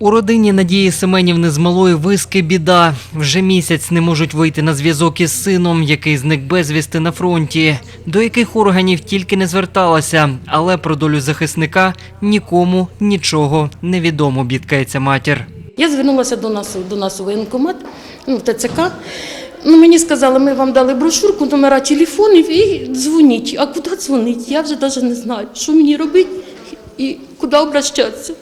У родині Надії Семенівни з малої виски біда. Вже місяць не можуть вийти на зв'язок із сином, який зник безвісти на фронті. До яких органів тільки не зверталася, але про долю захисника нікому нічого не відомо, бідкається матір. Я звернулася до нас, до нас у воєнкомат, ну, ТЦК. Ну, мені сказали, ми вам дали брошурку, номера телефонів і дзвоніть. А куди дзвонити? Я вже навіть не знаю, що мені робити і куди обращатися.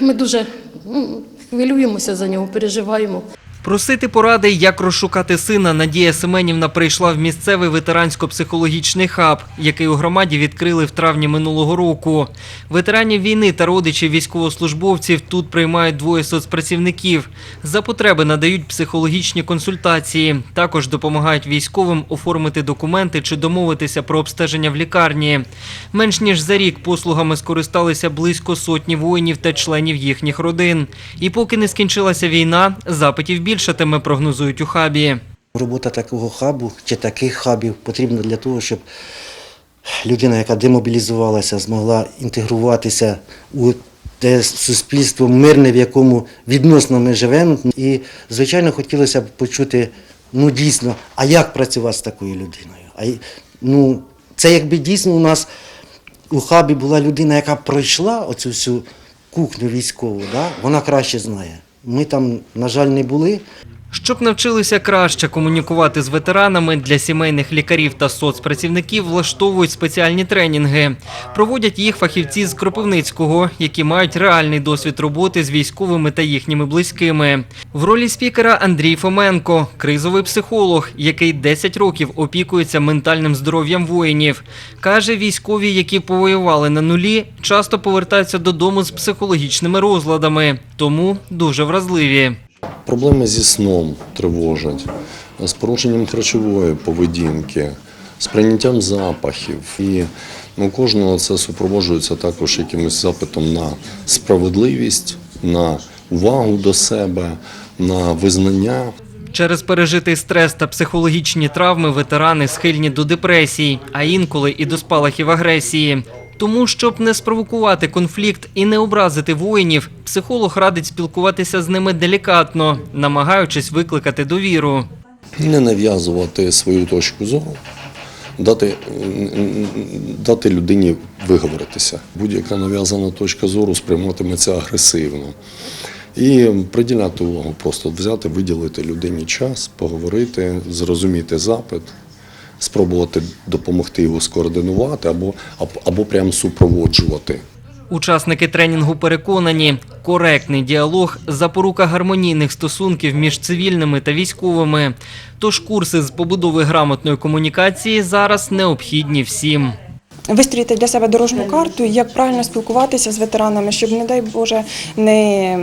Ми дуже ну, хвилюємося за нього, переживаємо. Просити поради, як розшукати сина, Надія Семенівна прийшла в місцевий ветерансько-психологічний хаб, який у громаді відкрили в травні минулого року. Ветеранів війни та родичів військовослужбовців тут приймають двоє соцпрацівників. За потреби надають психологічні консультації. Також допомагають військовим оформити документи чи домовитися про обстеження в лікарні. Менш ніж за рік послугами скористалися близько сотні воїнів та членів їхніх родин. І поки не скінчилася війна, запитів більшатиме, прогнозують у хабі. Робота такого хабу чи таких хабів потрібна для того, щоб людина, яка демобілізувалася, змогла інтегруватися у те суспільство мирне, в якому відносно ми живемо. І, звичайно, хотілося б почути, ну дійсно, а як працювати з такою людиною? А, ну, це якби дійсно у нас у хабі була людина, яка пройшла оцю всю кухню військову, да? вона краще знає. Ми там, на жаль, не були. Щоб навчилися краще комунікувати з ветеранами, для сімейних лікарів та соцпрацівників влаштовують спеціальні тренінги. Проводять їх фахівці з Кропивницького, які мають реальний досвід роботи з військовими та їхніми близькими. В ролі спікера Андрій Фоменко, кризовий психолог, який 10 років опікується ментальним здоров'ям воїнів. Каже, військові, які повоювали на нулі, часто повертаються додому з психологічними розладами, тому дуже вразливі. Проблеми зі сном тривожать, з порушенням харчової поведінки, з прийняттям запахів. І ну, кожного це супроводжується також якимось запитом на справедливість, на увагу до себе, на визнання. Через пережитий стрес та психологічні травми ветерани схильні до депресій, а інколи і до спалахів агресії. Тому, щоб не спровокувати конфлікт і не образити воїнів, психолог радить спілкуватися з ними делікатно, намагаючись викликати довіру. не нав'язувати свою точку зору, дати, дати людині виговоритися. Будь-яка нав'язана точка зору сприйматиметься агресивно. І приділяти увагу, просто взяти, виділити людині час, поговорити, зрозуміти запит, спробувати допомогти його скоординувати або, або, прямо супроводжувати. Учасники тренінгу переконані, коректний діалог запорука гармонійних стосунків між цивільними та військовими. Тож курси з побудови грамотної комунікації зараз необхідні всім. вистроїти для себе дорожню карту, як правильно спілкуватися з ветеранами, щоб, не дай Боже, не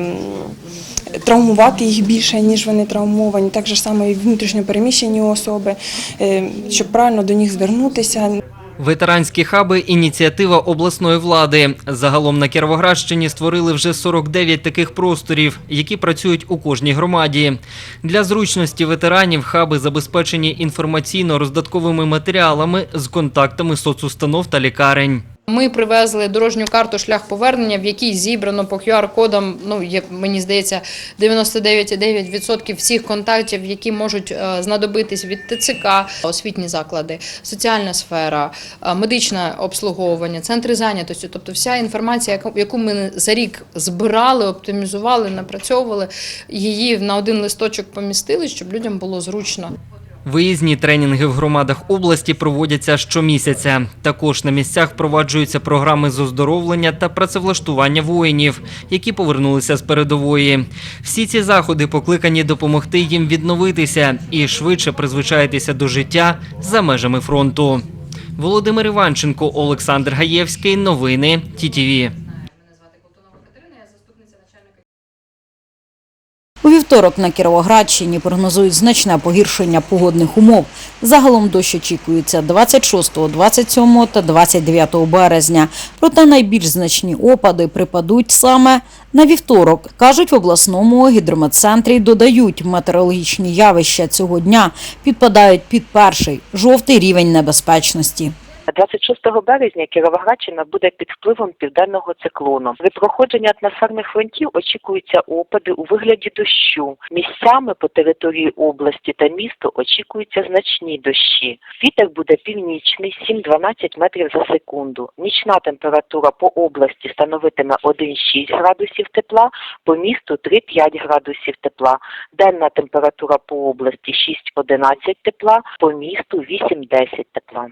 травмувати їх більше, ніж вони травмовані, так же само і внутрішньо переміщені особи, е, щоб правильно до них звернутися. Ветеранські хаби ініціатива обласної влади. Загалом на Кіровоградщині створили вже 49 таких просторів, які працюють у кожній громаді. Для зручності ветеранів хаби забезпечені інформаційно-роздатковими матеріалами з контактами соцустанов та лікарень. Ми привезли дорожню карту шлях повернення, в якій зібрано по QR-кодам, ну є, мені здається, 99,9% всіх контактів, які можуть е, знадобитись від ТЦК, освітні заклади, соціальна сфера, е, медичне обслуговування, центри зайнятості. Тобто, вся інформація, яку- яку ми за рік збирали, оптимізували, напрацьовували, її на один листочок помістили, щоб людям було зручно. Виїзні тренінги в громадах області проводяться щомісяця. Також на місцях впроваджуються програми з оздоровлення та працевлаштування воїнів, які повернулися з передової. Всі ці заходи покликані допомогти їм відновитися і швидше призвичаїтися до життя за межами фронту. Володимир Іванченко, Олександр Гаєвський. Новини ТІТІВІ. У вівторок на Кіровоградщині прогнозують значне погіршення погодних умов. Загалом дощ очікується 26, 27 та 29 березня. Проте найбільш значні опади припадуть саме на вівторок. Кажуть, в обласному гідрометцентрі додають метеорологічні явища цього дня підпадають під перший жовтий рівень небезпечності. 26 березня Кіровоградщина буде під впливом південного циклону. При проходженні атмосферних фронтів очікуються опади у вигляді дощу. Місцями по території області та місту очікуються значні дощі. Вітер буде північний 7-12 метрів за секунду. Нічна температура по області становитиме 1,6 градусів тепла, по місту 3-5 градусів тепла. Денна температура по області 6-11 тепла, по місту 8-10 тепла.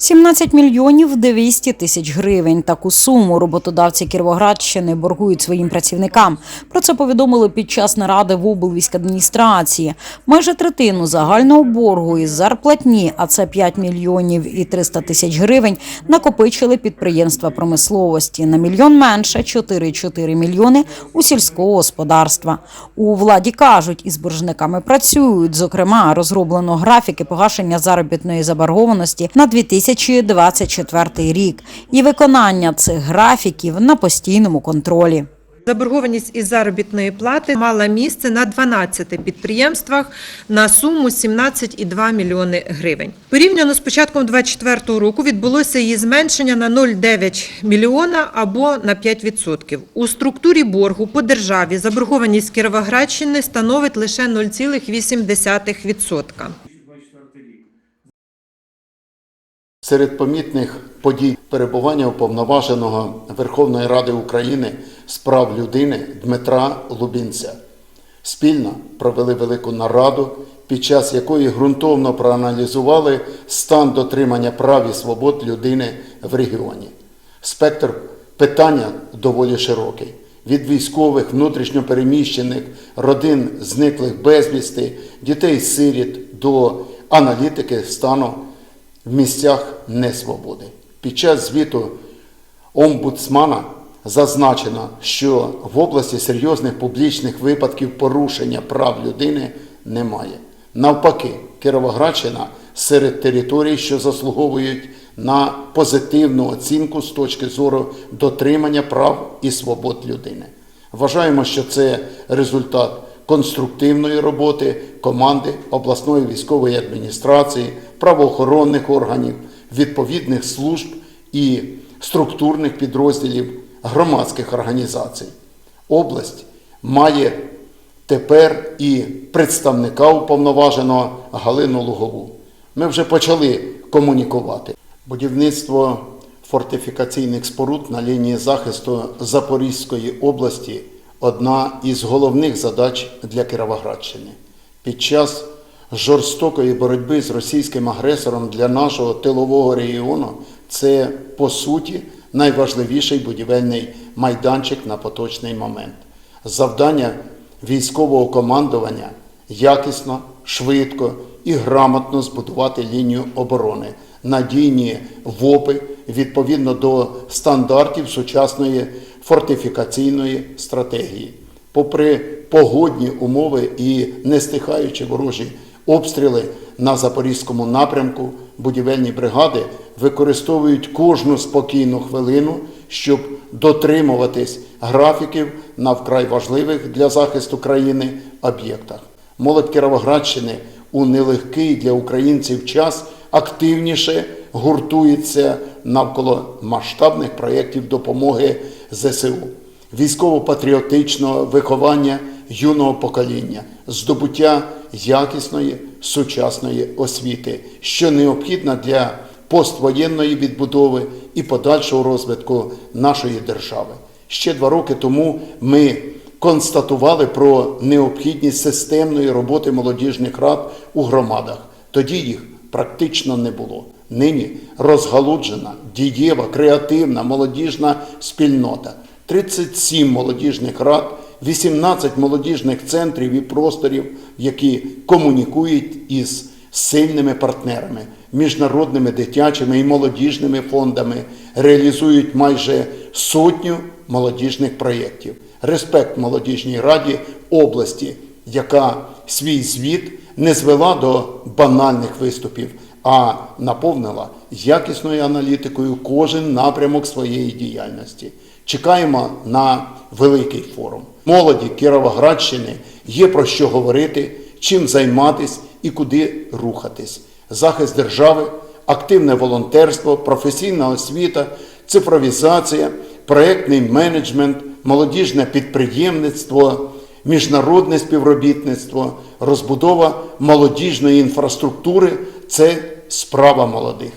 17 мільйонів 200 тисяч гривень. Таку суму роботодавці Кіровоградщини боргують своїм працівникам. Про це повідомили під час наради в облвійськадміністрації. Майже третину загального боргу із зарплатні, а це 5 мільйонів і 300 тисяч гривень, накопичили підприємства промисловості. На мільйон менше 4,4 мільйони у сільського господарства. У владі кажуть, із боржниками працюють. Зокрема, розроблено графіки погашення заробітної заборгованості на 2024 рік і виконання цих графіків на постійному контролі. Заборгованість із заробітної плати мала місце на 12 підприємствах на суму 17,2 мільйони гривень. Порівняно з початком 2024 року відбулося її зменшення на 0,9 мільйона або на 5%. У структурі боргу по державі заборгованість Кіровоградщини становить лише 0,8%. Серед помітних подій перебування уповноваженого Верховної Ради України з прав людини Дмитра Лубінця. Спільно провели велику нараду, під час якої ґрунтовно проаналізували стан дотримання прав і свобод людини в регіоні. Спектр питання доволі широкий. Від військових, внутрішньопереміщених, родин зниклих безвісти, дітей-сиріт до аналітики стану в місцях несвободи. Під час звіту омбудсмана зазначено, що в області серйозних публічних випадків порушення прав людини немає. Навпаки, Кіровоградщина серед територій, що заслуговують на позитивну оцінку з точки зору дотримання прав і свобод людини. Вважаємо, що це результат конструктивної роботи команди обласної військової адміністрації, правоохоронних органів, відповідних служб і структурних підрозділів громадських організацій. Область має тепер і представника уповноваженого Галину Лугову. Ми вже почали комунікувати. Будівництво фортифікаційних споруд на лінії захисту Запорізької області одна із головних задач для Кіровоградщини. Під час жорстокої боротьби з російським агресором для нашого тилового регіону це по суті найважливіший будівельний майданчик на поточний момент. Завдання військового командування якісно, швидко і грамотно збудувати лінію оборони, надійні ВОПи відповідно до стандартів сучасної фортифікаційної стратегії. Попри погодні умови і нестихаючі ворожі обстріли на запорізькому напрямку, будівельні бригади використовують кожну спокійну хвилину, щоб дотримуватись графіків на вкрай важливих для захисту країни об'єктах. Молодь Кіровоградщини у нелегкий для українців час активніше гуртується навколо масштабних проєктів допомоги ЗСУ, військово-патріотичного виховання юного покоління, здобуття якісної сучасної освіти, що необхідна для поствоєнної відбудови і подальшого розвитку нашої держави. Ще два роки тому ми констатували про необхідність системної роботи молодіжних рад у громадах. Тоді їх практично не було. Нині розгалуджена, дієва, креативна молодіжна спільнота. 37 молодіжних рад, 18 молодіжних центрів і просторів, які комунікують із сильними партнерами, міжнародними дитячими і молодіжними фондами, реалізують майже сотню молодіжних проєктів. Респект молодіжній раді області, яка свій звіт не звела до банальних виступів, а наповнила якісною аналітикою кожен напрямок своєї діяльності. Чекаємо на великий форум. Молоді Кіровоградщини є про що говорити, чим займатись і куди рухатись. захист держави, активне волонтерство, професійна освіта, цифровізація, проєктний менеджмент, молодіжне підприємництво, міжнародне співробітництво, розбудова молодіжної інфраструктури це справа молодих.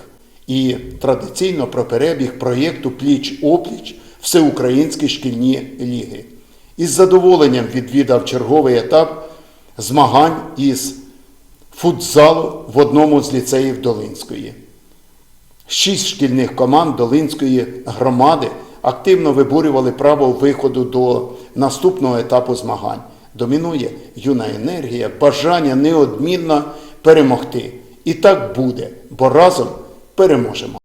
І традиційно про перебіг проєкту Пліч-опліч Всеукраїнські шкільні ліги. Із задоволенням відвідав черговий етап змагань із футзалу в одному з ліцеїв Долинської. Шість шкільних команд Долинської громади активно виборювали право виходу до наступного етапу змагань. Домінує юна енергія, бажання неодмінно перемогти. І так буде, бо разом переможемо.